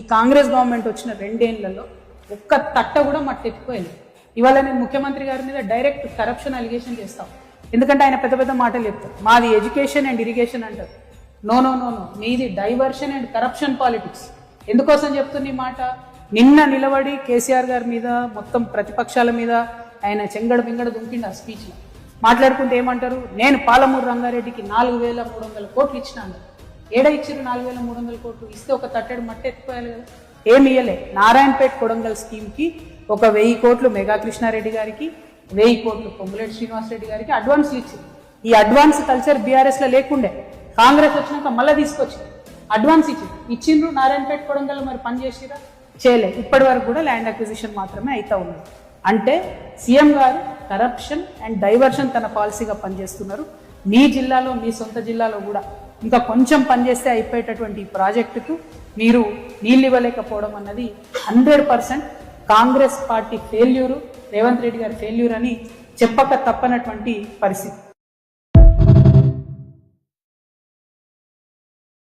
ఈ కాంగ్రెస్ గవర్నమెంట్ వచ్చిన రెండేళ్ళలో ఒక్క తట్ట కూడా మట్టెత్తిపోయింది. ఇవాళ నేను ముఖ్యమంత్రి గారి మీద డైరెక్ట్ కరప్షన్ అలిగేషన్ చేస్తాం. ఎందుకంటే ఆయన పెద్ద పెద్ద మాటలు చెప్తారు. మాది ఎడ్యుకేషన్ అండ్ ఇరిగేషన్ అంటారు. No no no no. మీది డైవర్షన్ అండ్ కరప్షన్ పాలిటిక్స్. ఎందుకోసం చెప్తున్న ఈ మాట? నిన్న నిలబడి కేసీఆర్ గారి మీద మొత్తం ప్రతిపక్షాల మీద ఆయన చెంగడ బింగడ దుంకిండు ఆ స్పీచ్లో. మాట్లాడుకుంటే ఏమంటారు? నేను పాలమూరు రంగారెడ్డికి నాలుగు వేల మూడు వందల కోట్లు ఇచ్చినాను ఏడ ఇచ్చారు నాలుగు వేల మూడు వందల కోట్లు? ఇస్తే ఒక తట్టెడు మట్టి ఎత్తుకోవాలి కదా. ఏమి ఇయ్యలే. నారాయణపేట్ కొడంగల్ స్కీమ్కి ఒక వెయ్యి కోట్లు మెగా కృష్ణారెడ్డి గారికి వెయ్యి కోట్లు పొంగులేటి శ్రీనివాసరెడ్డి గారికి అడ్వాన్స్ ఇచ్చింది ఈ అడ్వాన్స్ కల్చర్ బీఆర్ఎస్లో లేకుండే. కాంగ్రెస్ వచ్చినాక మళ్ళీ తీసుకొచ్చింది అడ్వాన్స్ ఇచ్చింది ఇచ్చిండ్రు నారాయణపేట కొడంగల్ మరి పని చేసిరా? చేయలే. ఇప్పటి వరకు కూడా ల్యాండ్ అక్విజిషన్ మాత్రమే అవుతా ఉన్నది. అంటే సీఎం గారు కరప్షన్ అండ్ డైవర్షన్ తన పాలసీగా పనిచేస్తున్నారు. మీ జిల్లాలో మీ సొంత జిల్లాలో కూడా. ఇంకా కొంచెం పనిచేస్తే అయిపోయేటటువంటి ఈ ప్రాజెక్టుకు మీరు నీళ్ళు ఇవ్వలేకపోవడం అన్నది hundred percent Congress party failure Revanth Reddy గారి ఫెయిల్యూర్ అని చెప్పక తప్పనటువంటి పరిస్థితి.